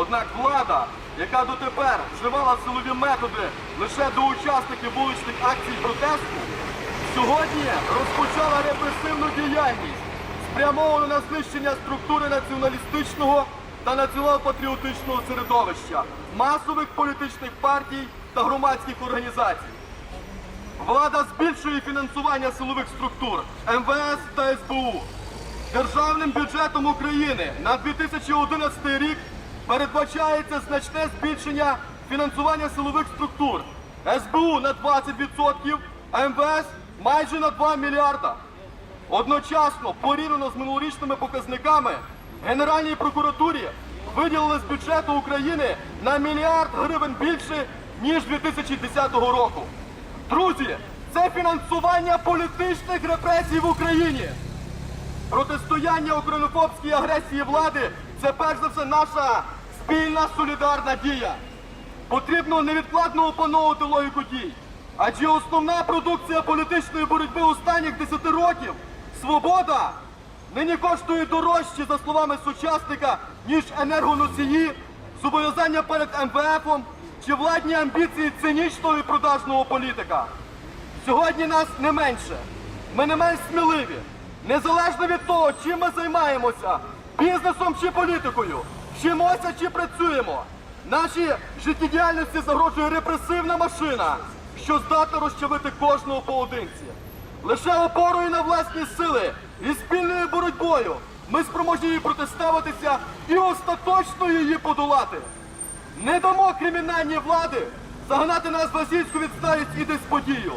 Однак влада, яка дотепер вживала силові методи лише до учасників вуличних акцій протесту, сьогодні розпочала репресивну діяльність, спрямовану на знищення структури націоналістичного та націонал-патріотичного середовища, масових політичних партій та громадських організацій. Влада збільшує фінансування силових структур МВС та СБУ. Державним бюджетом України на 2011 рік передбачається значне збільшення фінансування силових структур СБУ на 20%, а МВС майже на 2 мільярда. Одночасно, порівняно з минулорічними показниками, Генеральній прокуратурі виділили з бюджету України на мільярд гривень більше, ніж 2010 року. Друзі, це фінансування політичних репресій в Україні. Протистояння українофобській агресії влади це перш за все наша спільна солідарна дія. Потрібно невідкладно опановувати логіку дій. Адже основна продукція політичної боротьби останніх 10 років свобода нині коштує дорожче, за словами сучасника, ніж енергоносії, зобов'язання перед МВФом чи владні амбіції цинічного і продажного політика. Сьогодні нас не менше. Ми не менш сміливі. Незалежно від того, чим ми займаємося, бізнесом чи політикою, вчимося чи працюємо. Нашій життєдіяльності загрожує репресивна машина, що здатна розчавити кожного поодинці. Лише опорою на власні сили і спільною боротьбою ми спроможні її протиставитися і остаточно її подолати. Не дамо кримінальній влади загнати нас в азійську відсталість і деспотію.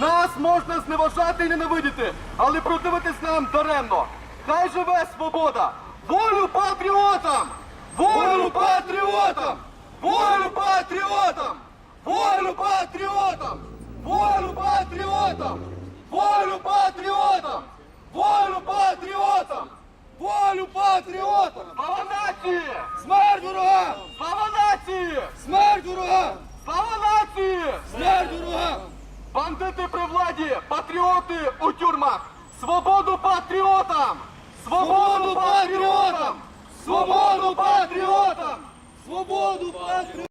Нас можна зневажати і ненавидіти, але противитись нам даремно. Хай живе свобода! Волю патріотам! Волю патріотам! Волю патріотам! Волю патріотам! Волю патріотам! Волю патріотам! Волю патріотам! Волю патріотам! Слава нації! Смерть ворогам! Слава нації! Смерть ворогам! Слава нації! Смерть ворогам! Бандити при владі! Патріоти у тюрмах! Свободу патріотам! Свободу патріотам! O mundo patriota.